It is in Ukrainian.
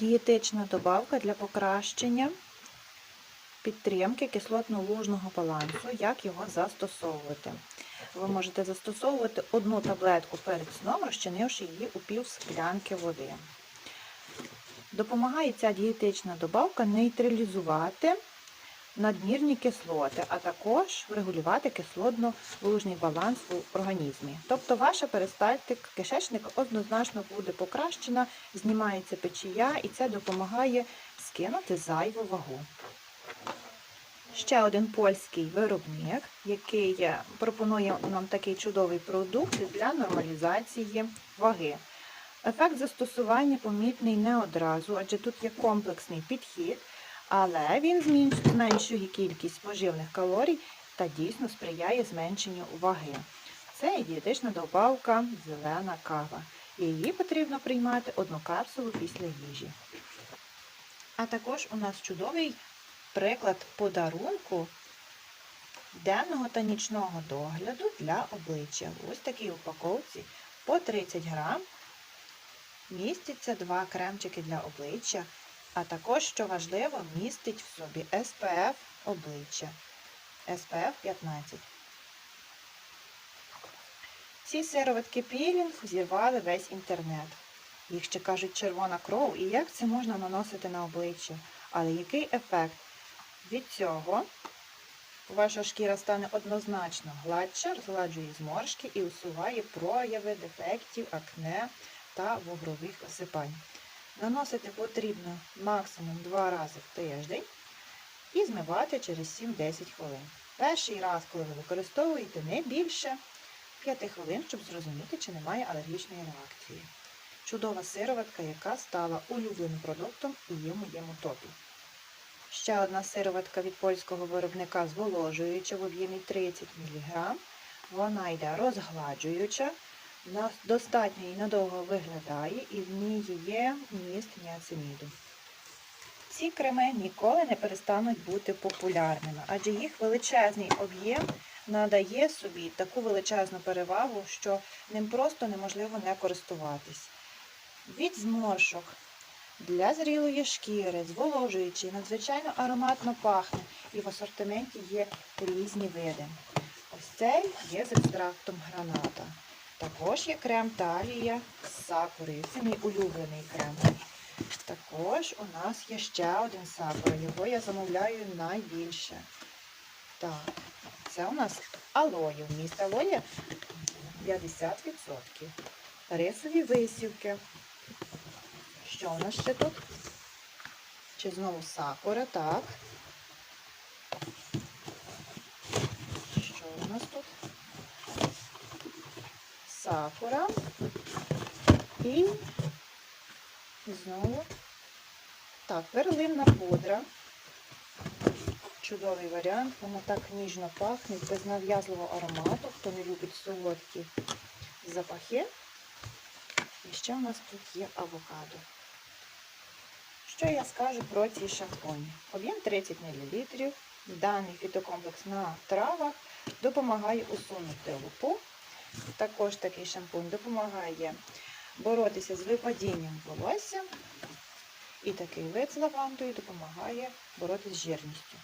Дієтична добавка для покращення підтримки кислотно-лужного балансу. Як його застосовувати? Ви можете застосовувати одну таблетку перед сном, розчинивши її у пів склянки води. Допомагає ця дієтична добавка нейтралізувати надмірні кислоти, а також регулювати кислотно-лужний баланс в організмі. Тобто ваша перистальтика кишечника однозначно буде покращена, знімається печія і це допомагає скинути зайву вагу. Ще один польський виробник, який пропонує нам такий чудовий продукт для нормалізації ваги. Ефект застосування помітний не одразу, адже тут є комплексний підхід, але він зменшує кількість поживних калорій та дійсно сприяє зменшенню ваги. Це є дієтична добавка зелена кава. Її потрібно приймати одну капсулу після їжі. А також у нас чудовий приклад подарунку денного та нічного догляду для обличчя. Ось такій упаковці по 30 грам містяться два кремчики для обличчя, а також, що важливо, містить в собі SPF обличчя. SPF 15. Ці сироватки пілінг зірвали весь інтернет. Їх ще кажуть червона кров, і як це можна наносити на обличчя? Але який ефект? Від цього ваша шкіра стане однозначно гладша, розгладжує зморшки і усуває прояви дефектів, акне та вугрових осипань. Наносити потрібно максимум 2 рази в тиждень і змивати через 7-10 хвилин. Перший раз, коли ви використовуєте не більше 5 хвилин, щоб зрозуміти, чи немає алергічної реакції. Чудова сироватка, яка стала улюбленим продуктом і є в моєму топі. Ще одна сироватка від польського виробника зволожуюча в об'ємі 30 мг. Вона йде розгладжуюча, достатньо і надовго виглядає, і в ній є міст ніациніду. Ці креми ніколи не перестануть бути популярними, адже їх величезний об'єм надає собі таку величезну перевагу, що ним просто неможливо не користуватись. Від зморшок для зрілої шкіри, зволожуючий, надзвичайно ароматно пахне, і в асортименті є різні види. Ось цей є з екстрактом граната. Також є крем талія з сакурою. Це мій улюблений крем. Також у нас є ще один сакура, його я замовляю найбільше. Так, це у нас алоє. Вміст алоє 50%. Рисові висівки. Що у нас ще тут? Чи знову сакура, так. Що у нас тут? Сакура. І знову. Так, перлинна пудра. Чудовий варіант. Вона так ніжно пахне, без нав'язливого аромату, хто не любить солодкі запахи. І ще у нас тут є авокадо. Що я скажу про ці шампуні? Об'єм 30 мл. Даний фітокомплекс на травах допомагає усунути лупу. Також такий шампунь допомагає боротися з випадінням волосся. І такий вид з лавандою допомагає боротися з жирністю.